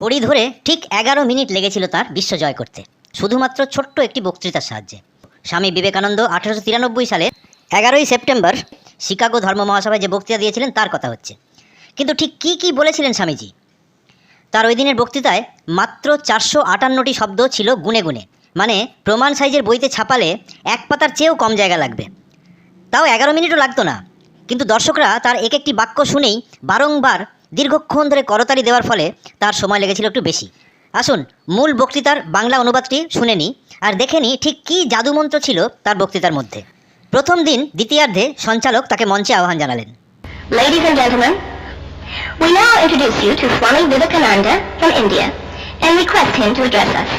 কড়ি ধরে ঠিক এগারো মিনিট লেগেছিল তার বিশ্ব জয় করতে। শুধুমাত্র ছোট্ট একটি বক্তৃতার সাহায্যে। স্বামী বিবেকানন্দ আঠারোশো তিরানব্বই সালে এগারোই সেপ্টেম্বর শিকাগো ধর্ম মহাসভায় যে বক্তৃতা দিয়েছিলেন, তার কথা হচ্ছে। কিন্তু ঠিক কী কী বলেছিলেন স্বামীজি? তার ওই দিনের বক্তৃতায় মাত্র চারশো আটান্নটি শব্দ ছিল গুনে গুনে। মানে প্রমাণ সাইজের বইতে ছাপালে এক পাতার চেয়েও কম জায়গা লাগবে। তাও এগারো মিনিটও লাগতো না। কিন্তু দর্শকরা তার এক একটি বাক্য শুনেই বারংবার দীর্ঘক্ষণ ধরে করতালি দেওয়ার ফলে তার সময় লেগেছিল একটু বেশি। আসুন মূল বক্তৃতার বাংলা অনুবাদটি শুনে নিই আর দেখে নিই ঠিক কী জাদুমন্ত্র ছিল তার বক্তৃতার মধ্যে। প্রথম দিন দ্বিতীয়ার্ধে সঞ্চালক তাকে মঞ্চে আহ্বান জানালেন। Ladies and gentlemen, we now introduce you to Swami Vivekananda from India and request him to address us.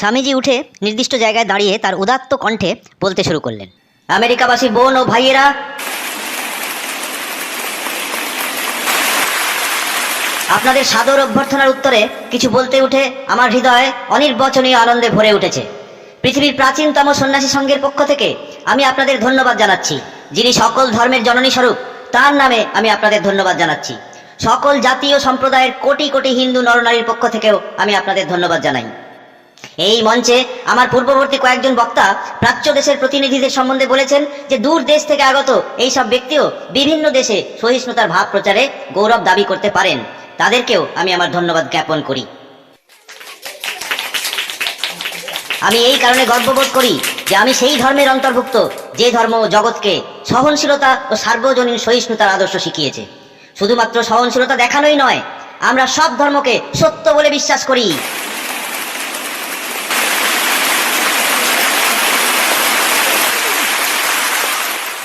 Swamiji উঠে নির্দিষ্ট জায়গায় দাঁড়িয়ে তার উদাত্ত কণ্ঠে বলতে শুরু করলেন আমেরিকাবাসী বোন ও ভাইয়েরা আপনাদের সাদর অভ্যর্থনার উত্তরে কিছু বলতে উঠে আমার হৃদয় অনির্বচনীয় আনন্দে ভরে উঠেছে। পৃথিবীর প্রাচীনতম সন্ন্যাসী সংঘের পক্ষ থেকে আমি আপনাদের ধন্যবাদ জানাচ্ছি, যিনি সকল ধর্মের জননী স্বরূপ, তার নামে আমি আপনাদের ধন্যবাদ জানাচ্ছি। সকল জাতি ও সম্প্রদায়ের কোটি কোটি হিন্দু নরনারীর পক্ষ থেকেও আমি আপনাদের ধন্যবাদ জানাই। এই মঞ্চে আমার পূর্ববর্তী কয়েকজন বক্তা প্রাচ্য দেশের প্রতিনিধিদের সম্বন্ধে বলেছেন যে দূর দেশ থেকে আগত এই সব ব্যক্তিও বিভিন্ন দেশে সহিষ্ণুতার ভাব প্রচারে গৌরব দাবি করতে পারেন। তাদেরকেও আমি আমার ধন্যবাদ জ্ঞাপন করি। আমি এই কারণে গর্ববোধ করি যে আমি সেই ধর্মের অন্তর্ভুক্ত, যে ধর্ম জগৎকে সহনশীলতা ও সার্বজনীন সহিষ্ণুতার আদর্শ শিখিয়েছে। শুধুমাত্র সহনশীলতা দেখানোই নয়, আমরা সব ধর্মকে সত্য বলে বিশ্বাস করি।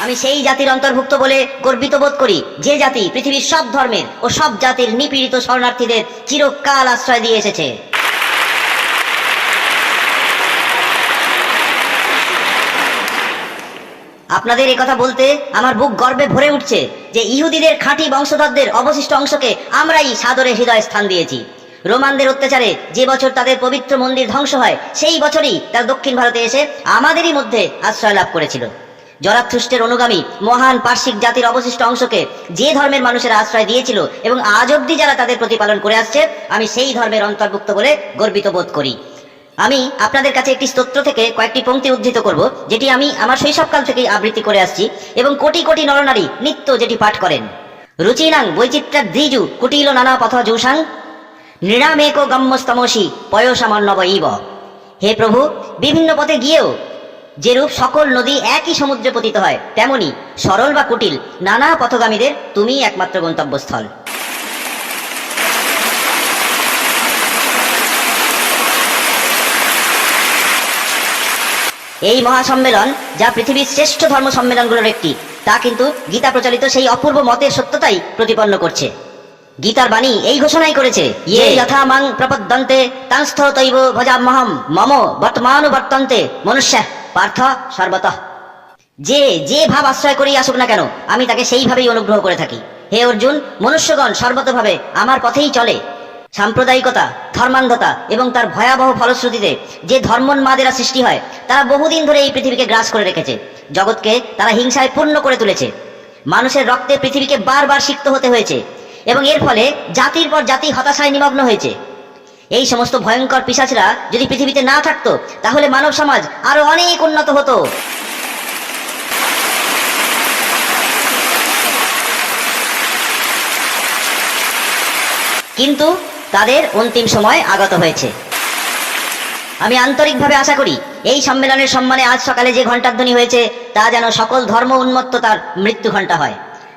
আমি সেই জাতির অন্তর্ভুক্ত বলে গর্বিত বোধ করি। যে জাতি পৃথিবীর সব ধর্মের ও সব জাতির নিপীড়িত শরণার্থীদের চিরকাল আশ্রয় দিয়ে এসেছে। আপনাদের কথা বলতে আমার বুক গর্বে ভরে উঠছে যে ইহুদিদের খাঁটি বংশধরদের অবশিষ্ট অংশকে আমরাই সাদরে হৃদয় স্থান দিয়েছি। রোমানদের অত্যাচারে যে বছর তাদের পবিত্র মন্দির ধ্বংস হয়, সেই বছরই তার দক্ষিণ ভারতে এসে আমাদেরই মধ্যে আশ্রয় লাভ করেছিল। জরাথুষ্টের অনুগামী মহান পার্শ্বিক জাতির অবশিষ্ট অংশকে যে ধর্মের মানুষেরা আশ্রয় দিয়েছিল এবং আজ অব্দি যারা তাদের প্রতিপালন করে আসছে, আমি সেই ধর্মের অন্তর্ভুক্ত বলে গর্বিত বোধ করি। আমি আপনাদের কাছে একটি স্তোত্র থেকে কয়েকটি পঙ্ক্তি উদ্ধৃত করব, যেটি আমি আমার শৈশবকাল থেকেই আবৃত্তি করে আসছি এবং কোটি কোটি নরনারী নিত্য যেটি পাঠ করেন। রুচিনাং বৈচিত্র্য দ্বিজু কুটিল নানা পথ জৌসাং নৃণামেক গম্যস্তমসি পয়সামান্নব ইব। হে প্রভু, বিভিন্ন পথে গিয়েও যেরূপ সকল নদী একই সমুদ্রে পতিত হয় তেমনি সরল বা কুটিল নানা পথগামীদের তুমিই একমাত্র গন্তব্যস্থল। এই মহাসম্মেলন যা পৃথিবীর শ্রেষ্ঠ ধর্ম সম্মেলনগুলোর একটি তা কিন্তু গীতা প্রচলিত সেই অপূর্ব মতের সত্যতাই প্রতিপন্ন করছে। গীতার বাণী এই ঘোষণাই করেছে ইয়ে যথা মাং প্রপদ্যন্তে তাংস্থ তৈব ভজামহম মম বর্তমানুবর্তন্তে মনুষ্য পার্থ সর্বতঃ। যে যে ভাব আশ্রয় করেই আসুক না কেন, আমি তাকে সেইভাবেই অনুগ্রহ করে থাকি। হে অর্জুন, মনুষ্যগণ সর্বতভাবে আমার পথেই চলে। সাম্প্রদায়িকতা, ধর্মান্ধতা এবং তার ভয়াবহ ফলশ্রুতিতে যে ধর্মোন্মাদেরা সৃষ্টি হয়, তারা বহুদিন ধরে এই পৃথিবীকে গ্রাস করে রেখেছে। জগৎকে তারা হিংসায় পূর্ণ করে তুলেছে। মানুষের রক্তে পৃথিবীকে বারবার সিক্ত হতে হয়েছে এবং এর ফলে জাতির পর জাতি হতাশায় নিমগ্ন হয়েছে। এই সমস্ত ভয়ঙ্কর পিসাচরা যদি পৃথিবীতে না থাকতো, তাহলে মানব সমাজ আরও অনেক উন্নত হতো। কিন্তু তাদের অন্তিম সময় আগত হয়েছে। আমি আন্তরিকভাবে আশা করি, এই সম্মেলনের সম্মানে আজ সকালে যে ঘণ্টাধ্বনি হয়েছে, তা যেন সকল ধর্ম উন্মত্ততার মৃত্যু ঘণ্টা হয়।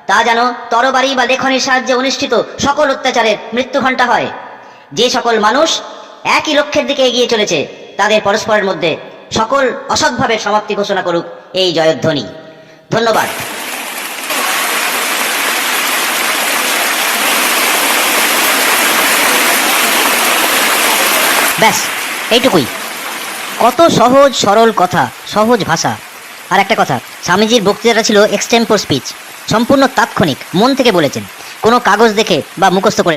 তা যেন তরবারি বা লেখনের সাহায্যে অনুষ্ঠিত সকল অত্যাচারের মৃত্যু ঘণ্টা হয়। যে সকল মানুষ একই লক্ষ্যের দিকে এগিয়ে চলেছে, তাদের পরস্পরের মধ্যে সকল অসৎভাবে সমাপ্তি ঘোষণা করুক এই জয়ধ্বনি। ধন্যবাদ। ব্যাস, এইটুকুই। কত সহজ, সরল কথা, সহজ ভাষা। আর একটা কথা, স্বামীজির বক্তৃতাটা ছিল এক্সটেম্পোর স্পিচ সম্পূর্ণ তাৎক্ষণিক, মন থেকে বলেছেন। কোনো কাগজ দেখে বা মুখস্থ করে